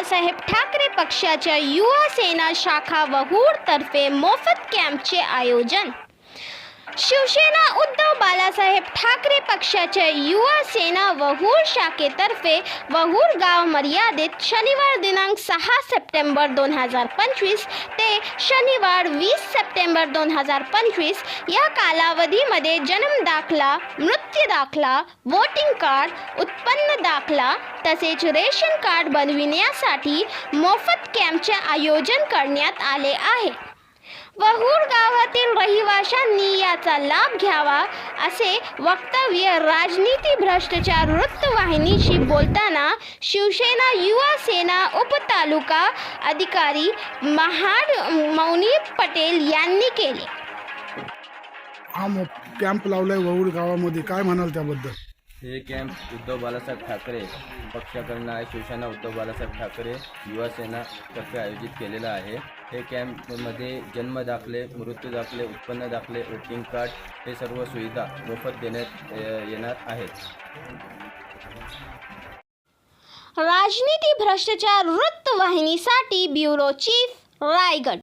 बाळासाहेब ठाकरे पक्षाच्या युवा सेना शाखा वहूर तर्फे मोफत कॅम्पचे आयोजन शिवसेना उद्धव बाळासाहेब ठाकरे पक्षाच्या युवा सेना वहूर शाखेतर्फे वहूर गाव मर्यादित शनिवार दिनांक सहा सप्टेंबर दोन हजार पंचवीस ते शनिवार वीस सप्टेंबर दोन हजार पंचवीस या कालावधीमध्ये जन्म दाखला मृत्यू दाखला वोटिंग कार्ड उत्पन्न दाखला तसेच रेशन कार्ड बनविण्यासाठी मोफत कॅम्पचे आयोजन करण्यात आले आहे. वहूर गावातील रहिवाशांनी याचा लाभ घ्यावा असे वक्तव्य राजनीती भ्रष्टाचार वृत्तवाहिनीशी बोलताना शिवसेना युवा सेना उपतालुका अधिकारी महाड मौनी पटेल यांनी केले. हा कॅम्प लावलाय वहूर गावामध्ये. काय म्हणाल त्याबद्दल? हे कॅम्प उद्धव बाळासाहेब ठाकरे पक्षाकडनं आहे. शिवसेना उद्धव बाळासाहेब ठाकरे युवा तर्फे आयोजित केलेलं आहे. हे कॅम्पमध्ये जन्म दाखले मृत्यू दाखले उत्पन्न दाखले वोटिंग कार्ड हे सर्व सुविधा मोफत देण्यात येणार आहेत. राजनीती भ्रष्टाचार वृत्तवाहिनीसाठी ब्युरो चीफ रायगड